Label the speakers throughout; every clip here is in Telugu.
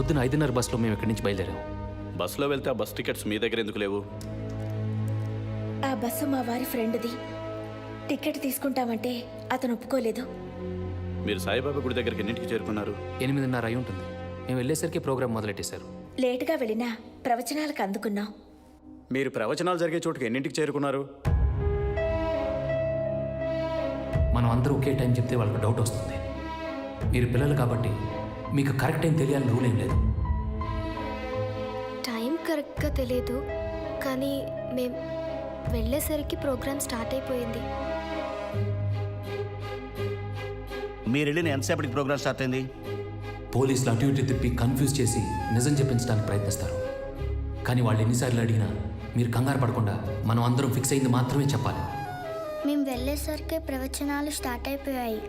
Speaker 1: పొద్దున ఐదున్నర బస్సులో మేము ఇక్కడి నుంచి బయలుదేరాం.
Speaker 2: బస్సులో వెళ్తే ఆ బస్ టికెట్స్ మీ దగ్గర ఎందుకు లేవు?
Speaker 3: ఆ బస్సు మా వారి ఫ్రెండ్ది. టికెట్ తీసుకుంటామంటే అతను ఒప్పుకోలేదు.
Speaker 2: మీరు సాయిబాబా గుడి దగ్గరికి ఎన్నింటికి చేరుకున్నారు?
Speaker 1: ఎనిమిదిన్నర అయి ఉంటుంది. మేము వెళ్ళేసరికి ప్రోగ్రామ్ మొదలెట్టేశారు.
Speaker 3: లేటుగా వెళ్ళినా ప్రవచనాలకు అందుకున్నాం.
Speaker 4: మీరు ప్రవచనాలు జరిగే చోటుకి ఎన్నింటికి చేరుకున్నారు?
Speaker 1: మనం అందరూ ఒకే టైం చెప్తే వాళ్ళకి డౌట్ వస్తుంది. మీరు పిల్లలు కాబట్టి మీకు కరెక్ట్ టైం తెలియాలని రూల్ ఏం లేదు.
Speaker 5: టైం కరెక్ట్గా తెలియదు కానీ మేం వెళ్ళేసరికి ప్రోగ్రామ్ స్టార్ట్ అయిపోయింది.
Speaker 6: మీరు వెళ్ళిన ఎంతసేపటికి ప్రోగ్రామ్ స్టార్ట్ అయింది?
Speaker 1: పోలీసులు అటు ఇటు తిప్పి కన్ఫ్యూజ్ చేసి నిజం చెప్పించడానికి ప్రయత్నిస్తారు. కానీ వాళ్ళు ఎన్నిసార్లు అడిగినా మీరు కంగారు పడకుండా మనం అందరం ఫిక్స్ అయింది మాత్రమే చెప్పాలి.
Speaker 5: మేము వెళ్ళేసరికి ప్రవచనాలు స్టార్ట్ అయిపోయాయి.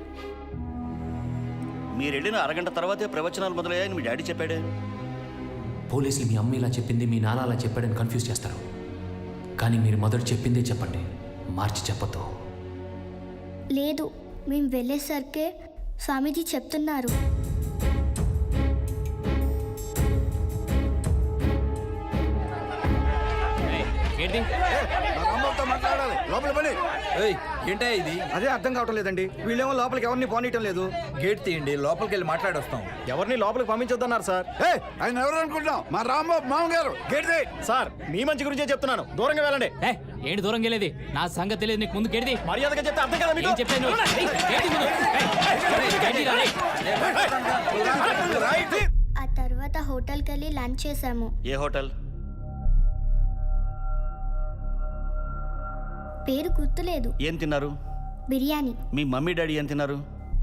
Speaker 6: మీరు వెళ్ళిన అరగంట తర్వాతే ప్రవచనాలు మొదలయ్యాయని మీ డాడీ చెప్పాడే.
Speaker 1: పోలీసులు మీ అమ్మ ఇలా చెప్పింది మీ నాన్న అలా చెప్పాడని కన్ఫ్యూజ్ చేస్తారు. కానీ మీరు మొదట చెప్పిందే చెప్పండి మార్చి చెప్పొద్దు.
Speaker 5: లేదు మేము వెళ్ళేసరికి స్వామీజీ చెప్తున్నారు.
Speaker 4: మాట్లాడాలి లోపల పని
Speaker 7: ఏంటా ఇది
Speaker 4: అదే అర్థం కావటం లేదండి వీళ్ళేమో లోపలికి ఎవరిని పోనీయటం లేదు
Speaker 7: గేట్ తీయండి లోపలికి వెళ్ళి మాట్లాడొస్తాం
Speaker 4: ఎవరిని లోపలికి పంపించొద్దన్నారు సార్ ఆయన ఎవరు అనుకుంటున్నాం మా రాంబాబు మామగారు గేట్ సార్ మీ మంచి గురించే చెప్తున్నాను దూరంగా వెళ్ళండి
Speaker 8: ఏ, ఏంటి దూరం వెళ్ళేది నా సంగతి తెలియదు నీకు ముందు గెడిది
Speaker 4: మర్యాదగా చెప్తే అర్థం కదా
Speaker 8: ఏం చెప్పాను ఏయ్, ముందు. ఏయ్.
Speaker 5: ఆ తర్వాత హోటల్కి వెళ్ళి లంచ్ చేసాము
Speaker 6: ఏ హోటల్
Speaker 5: పేరు గుర్తులేదు.
Speaker 6: ఏం తిన్నారు?
Speaker 5: బిర్యానీ.
Speaker 6: మీ మమ్మీ డాడీ ఏం తిన్నారు?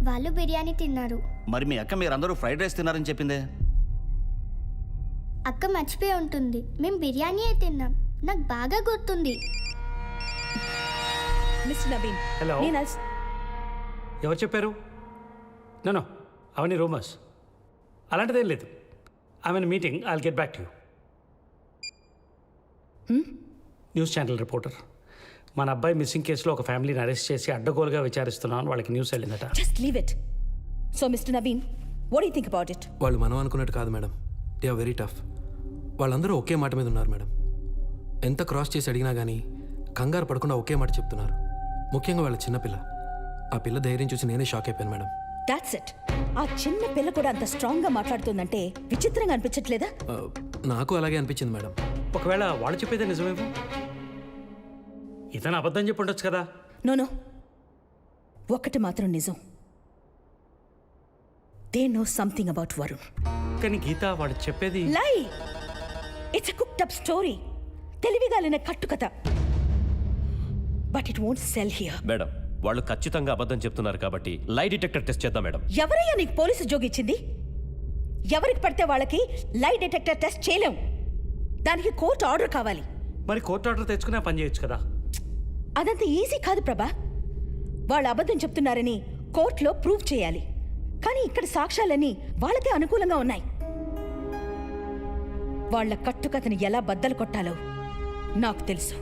Speaker 5: వాళ్ళు బిర్యానీ తిన్నారు.
Speaker 6: మరి మీ అక్క మీరందరూ ఫ్రైడ్ రైస్ తిన్నారని చెప్పిందే?
Speaker 5: అక్క మర్చిపోయి ఉంటుంది. మేము బిర్యానీయే తిన్నాం. నాకు బాగా గుర్తుంది.
Speaker 3: మిస్టర్ నవీన్
Speaker 9: హలో
Speaker 3: నేను అస్-
Speaker 9: ఎవరు చెప్పారు? నో అవన్నీ రూమర్స్. అలాంటిదేం లేదు. I mean meeting I'll get back to you news channel reporter మన అబ్బాయి మిస్సింగ్ కేసులో ఒక ఫ్యామిలీని అరెస్ట్ చేసి అడ్డగోలుగా విచారిస్తున్నాను వాళ్ళకి news వెళ్ళిందట.
Speaker 3: Just leave it so mister Naveen what you think about it
Speaker 10: వాళ్ళు మనం అనుకున్నట్టు కాదు madam. They are very tough వాళ్ళందరూ ఒకే మాట మీద ఉన్నారు మేడం. ఎంత క్రాస్ చేసి అడిగినా కానీ కంగారు పడకుండా ఒకే మాట చెప్తున్నారు. ముఖ్యంగా వాళ్ళ చిన్నపిల్ల ఆ పిల్ల ధైర్యం చూసి నేనే షాక్ అయిపోయాను మేడం.
Speaker 3: దాట్స్ ఇట్ ఆ చిన్న పిల్ల కూడా అంత స్ట్రాంగ్గా మాట్లాడుతుందంటే విచిత్రంగా అనిపించట్లేదా?
Speaker 10: నాకు అలాగే అనిపించింది మేడం.
Speaker 9: ఒకవేళ వాళ్ళు చెప్పేదే నిజమేమో? ఇతను అబద్ధం చెప్పి ఉండొచ్చు కదా?
Speaker 3: నోనో ఒకటి మాత్రం నిజం. They know something about Varun.
Speaker 9: కానీ గీత వాడు చెప్పేది
Speaker 3: lie! It's cooked up story. తెలివిగాలిన కట్టుకథ. But it won't sell here.
Speaker 11: Madam వాళ్ళు ఖచ్చితంగా అబద్ధం చెప్తున్నారు కాబట్టి లై డిటెక్టర్ టెస్ట్ చేద్దాం మేడం.
Speaker 3: ఎవరయ్యా నీకు పోలీసు ఉద్యోగం ఇచ్చింది? ఎవరికి పడితే వాళ్ళకి లై డిటెక్టర్ టెస్ట్ చేయలేం. దానికి కోర్టు ఆర్డర్ కావాలి.
Speaker 9: మరి కోర్టు ఆర్డర్ తెచ్చుకునే పని చేయొచ్చు కదా?
Speaker 3: అదంత ఈజీ కాదు ప్రభా. వాళ్ళు అబద్ధం చెప్తున్నారని కోర్టులో ప్రూవ్ చేయాలి. కానీ ఇక్కడ సాక్ష్యాలన్నీ వాళ్ళకే అనుకూలంగా ఉన్నాయి. వాళ్ళ కట్టుకథని ఎలా బద్దలు కొట్టాలో నాకు తెలుసు.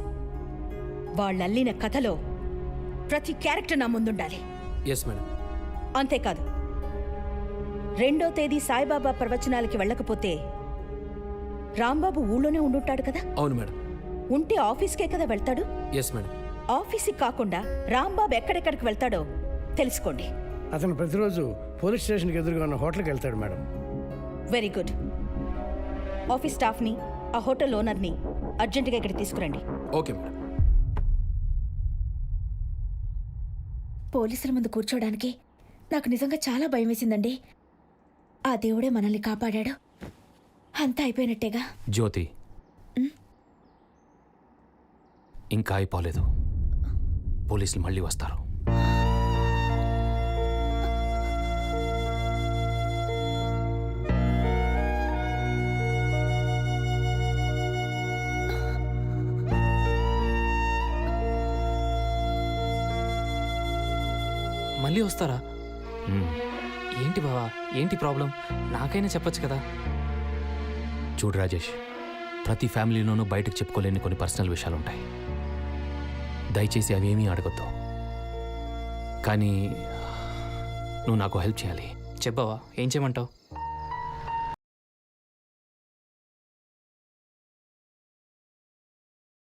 Speaker 3: వాళ్ళల్లిన కథలో ప్రతి క్యారెక్టర్ నా ముందుండాలి.
Speaker 10: ఎస్ మేడం
Speaker 3: అంతేకాదు రెండో తేదీ సాయిబాబా ప్రవచనాలకి వెళ్ళకపోతే రాంబాబు ఊళ్ళోనే ఉండుంటాడు కదా?
Speaker 10: అవును మేడం
Speaker 3: ఉంటే ఆఫీస్కే కదా వెళ్తాడు?
Speaker 10: ఎస్ మేడం
Speaker 3: ఆఫీస్కి కాకుండా రాంబాబు ఎక్కడెక్కడికి వెళ్తాడో తెలుసుకోండి.
Speaker 9: అతను ప్రతిరోజు పోలీస్ స్టేషన్కి ఎదురుగా ఉన్న హోటల్కి వెళ్తాడు మేడం.
Speaker 3: Very good. ఆఫీస్ స్టాఫ్ని ఆ హోటల్ ఓనర్ని అర్జెంటుగా ఇక్కడికి తీసుకురండి.
Speaker 10: Okay madam.
Speaker 3: పోలీసుల ముందు కూర్చోడానికి నాకు నిజంగా చాలా భయం వేసిందండి. ఆ దేవుడే మనల్ని కాపాడాడు. అంతా అయిపోయినట్టేగా?
Speaker 1: జ్యోతి. ఇంకా అయిపోలేదు. పోలీసులు మళ్ళీ వస్తారు.
Speaker 8: మళ్ళీ వస్తారా. ఏంటి బావా? ఏంటి ప్రాబ్లం? నాకైనా చెప్పొచ్చు కదా?
Speaker 1: చూడు రాజేష్ ప్రతి ఫ్యామిలీలోనూ బయటకు చెప్పుకోలేని కొన్ని పర్సనల్ విషయాలు ఉంటాయి దయచేసి అవేమీ అడగొద్దు. కానీ నువ్వు నాకు హెల్ప్ చేయాలి.
Speaker 8: చెప్పావా? ఏం చేయమంటావు?